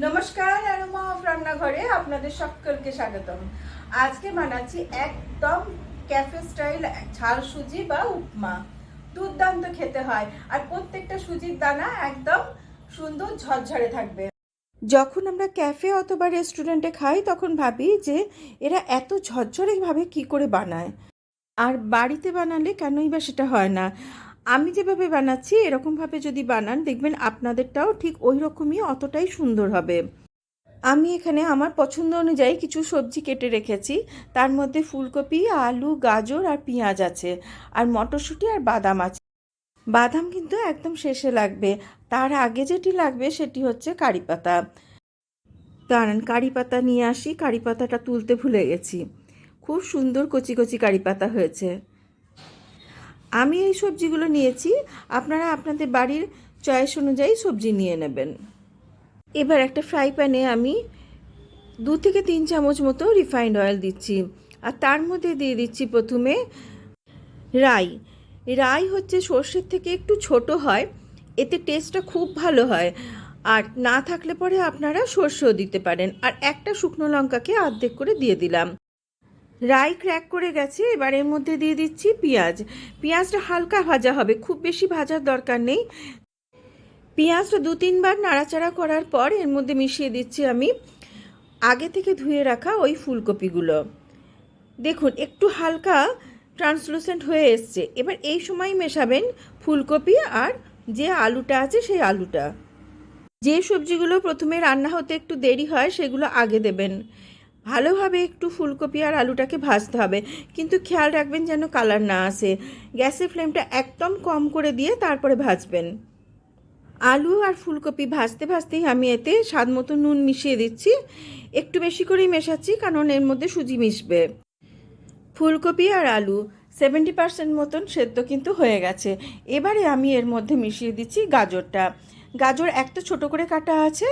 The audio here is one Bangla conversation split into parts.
নমস্কার অ্যারোমা অফ রান্নাঘরে আপনাদের সকলকে স্বাগতম। আজকে বানাচ্ছি একদম ক্যাফে স্টাইল ঝাল সুজি বা উপমা। দুর্দান্ত খেতে হয় আর প্রত্যেকটা সুজির দানা একদম সুন্দর ঝরঝরে থাকবে। যখন আমরা ক্যাফে অথবা রেস্টুরেন্টে খাই, তখন ভাবি যে এরা এত ঝরঝরেভাবে কি করে বানায়? আর বাড়িতে বানালে কেনই বা সেটা হয় না। আমি যেভাবে বানাচ্ছি, এরকমভাবে যদি বানান, দেখবেন আপনাদেরটাও ঠিক ওই রকমই অতটাই সুন্দর হবে। আমি এখানে আমার পছন্দ অনুযায়ী কিছু সবজি কেটে রেখেছি। তার মধ্যে ফুলকপি, আলু, গাজর আর পেঁয়াজ আছে, আর মটরশুঁটি আর বাদাম আছে। বাদাম কিন্তু একদম শেষে লাগবে। তার আগে যেটি লাগবে সেটি হচ্ছে কারি পাতা। দাঁড়ান, কারি পাতা নিয়ে আসি। কারি পাতাটা তুলতে ভুলে গেছি। খুব সুন্দর কচি কচি কারি পাতা হয়েছে। আমি এই সবজিগুলো নিয়েছি, আপনারা আপনাদের বাড়ির চয়েস অনুযায়ী সবজি নিয়ে নেবেন। এবার একটা ফ্রাই প্যানে আমি দু থেকে তিন চামচ মতো রিফাইন্ড অয়েল দিচ্ছি, আর তার মধ্যে দিয়ে দিচ্ছি প্রথমে রাই। রাই হচ্ছে সর্ষের থেকে একটু ছোট হয়, এতে টেস্টটা খুব ভালো হয়, আর না থাকলে পরে আপনারা সর্ষেও দিতে পারেন। আর একটা শুকনো লঙ্কাকে অর্ধেক করে দিয়ে দিলাম। রাই ক্র্যাক করে গেছে, এবার এর মধ্যে দিয়ে দিচ্ছি পেঁয়াজ। পেঁয়াজটা হালকা ভাজা হবে, খুব বেশি ভাজার দরকার নেই। পেঁয়াজটা দু তিনবার নাড়াচাড়া করার পর এর মধ্যে মিশিয়ে দিচ্ছি আমি আগে থেকে ধুয়ে রাখা ওই ফুলকপিগুলো। দেখুন, একটু হালকা ট্রান্সলুসেন্ট হয়ে এসছে। এবার এই সময় মেশাবেন ফুলকপি আর যে আলুটা আছে সেই আলুটা। যে সবজিগুলো প্রথমে রান্না হতে একটু দেরি হয়, সেগুলো আগে দেবেন। ভালোভাবে একটু ফুলকপি আর আলুটাকে ভাজতে হবে। কিন্তু খেয়াল রাখবেন যেন কালার না আসে। গ্যাসের ফ্লেমটা একদম কম করে দিয়ে তারপরে ভাজবেন। আলু আর ফুলকপি ভাজতে ভাজতেই আমি এতে স্বাদ মতো নুন মিশিয়ে দিচ্ছি। একটু বেশি করেই মেশাচ্ছি কারণ এর মধ্যে সুজি মিশবে। ফুলকপি আর আলু সেভেন্টি পার্সেন্ট মতন সেদ্ধ কিন্তু হয়ে গেছে। এবারে আমি এর মধ্যে মিশিয়ে দিচ্ছি গাজরটা। গাজর একটা ছোট করে কাটা আছে।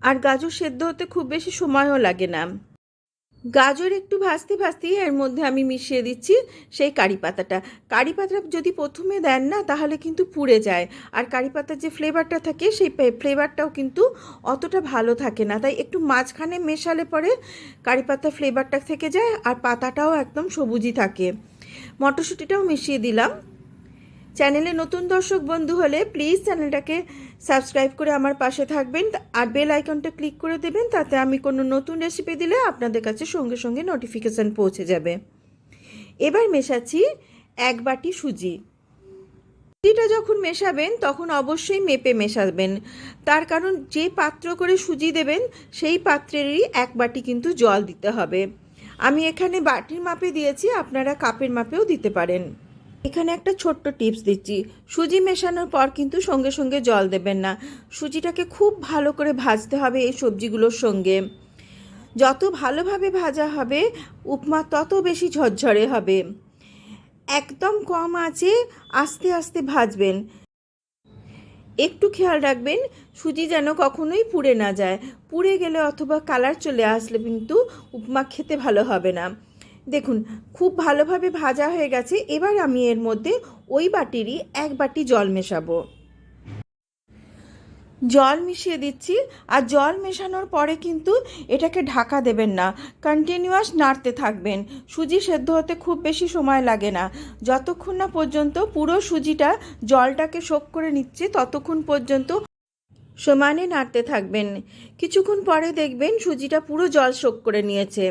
আর গাজর সেদ্ধ হতে খুব বেশি সময়ও লাগে না। গাজর একটু ভাজতে ভাজতেই এর মধ্যে আমি মিশিয়ে দিচ্ছি সেই কারি পাতাটা। কারি পাতা যদি প্রথমে দেন না, তাহলে কিন্তু পুড়ে যায়। আর কারি পাতার যে ফ্লেভারটা থাকে, সেই ফ্লেভারটাও কিন্তু অতটা ভালো থাকে না। তাই একটু মাঝখানে মেশালে পরে কারি পাতার ফ্লেভারটা থেকে যায় আর পাতাটাও একদম সবুজই থাকে। মটরশুঁটিটাও মিশিয়ে দিলাম। চ্যানেলে নতুন দর্শক বন্ধু হলে প্লিজ চ্যানেলটাকে সাবস্ক্রাইব করে আমার পাশে থাকবেন আর বেল আইকনটা ক্লিক করে দেবেন, তাতে আমি কোনো নতুন রেসিপি দিলে আপনাদের কাছে সঙ্গে সঙ্গে নোটিফিকেশান পৌঁছে যাবে। এবার মেশাচ্ছি এক বাটি সুজি। সুজিটা যখন মেশাবেন, তখন অবশ্যই মেপে মেশাবেন। তার কারণ যে পাত্র করে সুজি দেবেন, সেই পাত্রেরই এক বাটি কিন্তু জল দিতে হবে। আমি এখানে বাটির মাপে দিয়েছি, আপনারা কাপের মাপেও দিতে পারেন। এখানে একটা ছোট্ট টিপস দিচ্ছি। সুজি মেশানোর পর কিন্তু সঙ্গে সঙ্গে জল দেবেন না। সুজিটাকে খুব ভালো করে ভাজতে হবে এই সবজিগুলোর সঙ্গে। যত ভালোভাবে ভাজা হবে, উপমা তত বেশি ঝরঝরে হবে। একদম কম আছে আস্তে আস্তে ভাজবেন। একটু খেয়াল রাখবেন, সুজি যেন কখনোই পুড়ে না যায়। পুড়ে গেলে অথবা কালার চলে আসলে কিন্তু উপমা খেতে ভালো হবে না। দেখুন, খুব ভালোভাবে ভাজা হয়ে গেছে, এবার আমি এর মধ্যে ওই বাটিরই এক বাটি জল মেশাবো। জল মিশিয়ে দিচ্ছি, আর জল মেশানোর পরে কিন্তু এটাকে ঢাকা দেবেন না কন্টিনিউয়াস নাড়তে থাকবেন। সুজি সেদ্ধ হতে খুব বেশি সময় লাগে না। যতক্ষণ না পর্যন্ত পুরো সুজিটা জলটাকে শোক করে নিচ্ছে, ততক্ষণ পর্যন্ত সমানে নাড়তে থাকবেন। কিছুক্ষণ পরে দেখবেন সুজিটা পুরো জল শোক করে নিয়েছে।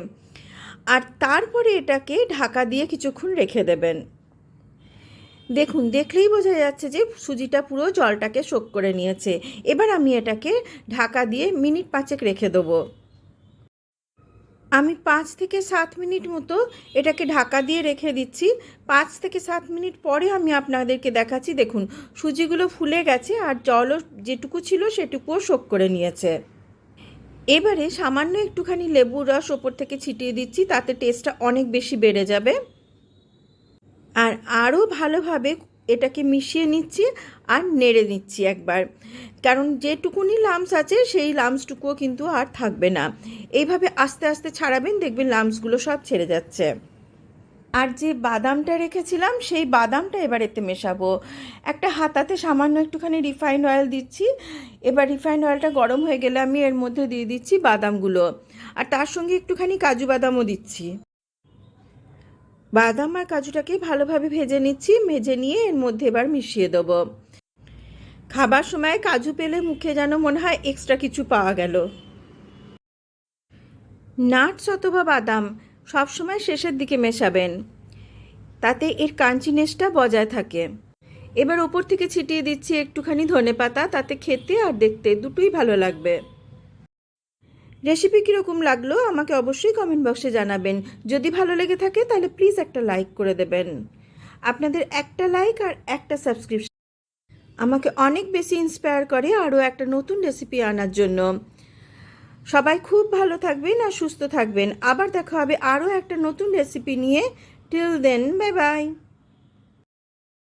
আর তারপরে এটাকে ঢাকা দিয়ে কিছুক্ষণ রেখে দেবেন। দেখুন, দেখলেই বোঝা যাচ্ছে যে সুজিটা পুরো জলটাকে শোক করে নিয়েছে। এবার আমি এটাকে ঢাকা দিয়ে মিনিট পাঁচেক রেখে দেবো। আমি পাঁচ থেকে সাত মিনিট মতো এটাকে ঢাকা দিয়ে রেখে দিচ্ছি। পাঁচ থেকে সাত মিনিট পরে আমি আপনাদেরকে দেখাচ্ছি। দেখুন, সুজিগুলো ফুলে গেছে আর জলও যেটুকু ছিল সেটুকুও শোক করে নিয়েছে। এবারে সামান্য একটুখানি লেবুর রস ওপর থেকে ছিটিয়ে দিচ্ছি, তাতে টেস্টটা অনেক বেশি বেড়ে যাবে। আর আরও ভালোভাবে এটাকে মিশিয়ে নিচ্ছি আর নেড়ে নিচ্ছি একবার। কারণ যেটুকুনি লামস আছে, সেই লামসটুকুও কিন্তু আর থাকবে না। এইভাবে আস্তে আস্তে ছাড়াবেন, দেখবেন লামসগুলো সব ছেড়ে যাচ্ছে। আর যে বাদামটা রেখেছিলাম, সেই বাদামটা এবার এতে মেশাবো। একটা হাতাতে সামান্য একটুখানি রিফাইন অয়েল দিচ্ছি। এবার রিফাইন অয়েলটা গরম হয়ে গেলে আমি এর মধ্যে দিয়ে দিচ্ছি বাদামগুলো। আর তার সঙ্গে একটুখানি কাজু বাদামও দিচ্ছি। বাদাম আর কাজুটাকে ভালোভাবে ভেজে নিচ্ছি। ভেজে নিয়ে এর মধ্যে এবার মিশিয়ে দেবো। খাবার সময় কাজু পেলে মুখে যেন মনে হয় এক্সট্রা কিছু পাওয়া গেল। নাটস অথবা বাদাম সবসময় শেষের দিকে মেশাবেন। তাতে এর কাঞ্চিনেসটা বজায় থাকে। এবার ওপর থেকে ছিটিয়ে দিচ্ছি একটুখানি ধনে পাতা, তাতে খেতে আর দেখতে দুটোই ভালো লাগবে। রেসিপি কীরকম লাগল আমাকে অবশ্যই কমেন্ট বক্সে জানাবেন। যদি ভালো লেগে থাকে তাহলে প্লিজ একটা লাইক করে দেবেন। আপনাদের একটা লাইক আর একটা সাবস্ক্রিপশন আমাকে অনেক বেশি ইন্সপায়ার করে আরও একটা নতুন রেসিপি আনার জন্য। সবাই খুব ভালো থাকবেন আর সুস্থ থাকবেন। আবার দেখা হবে আরও একটা নতুন রেসিপি নিয়ে। Till then bye bye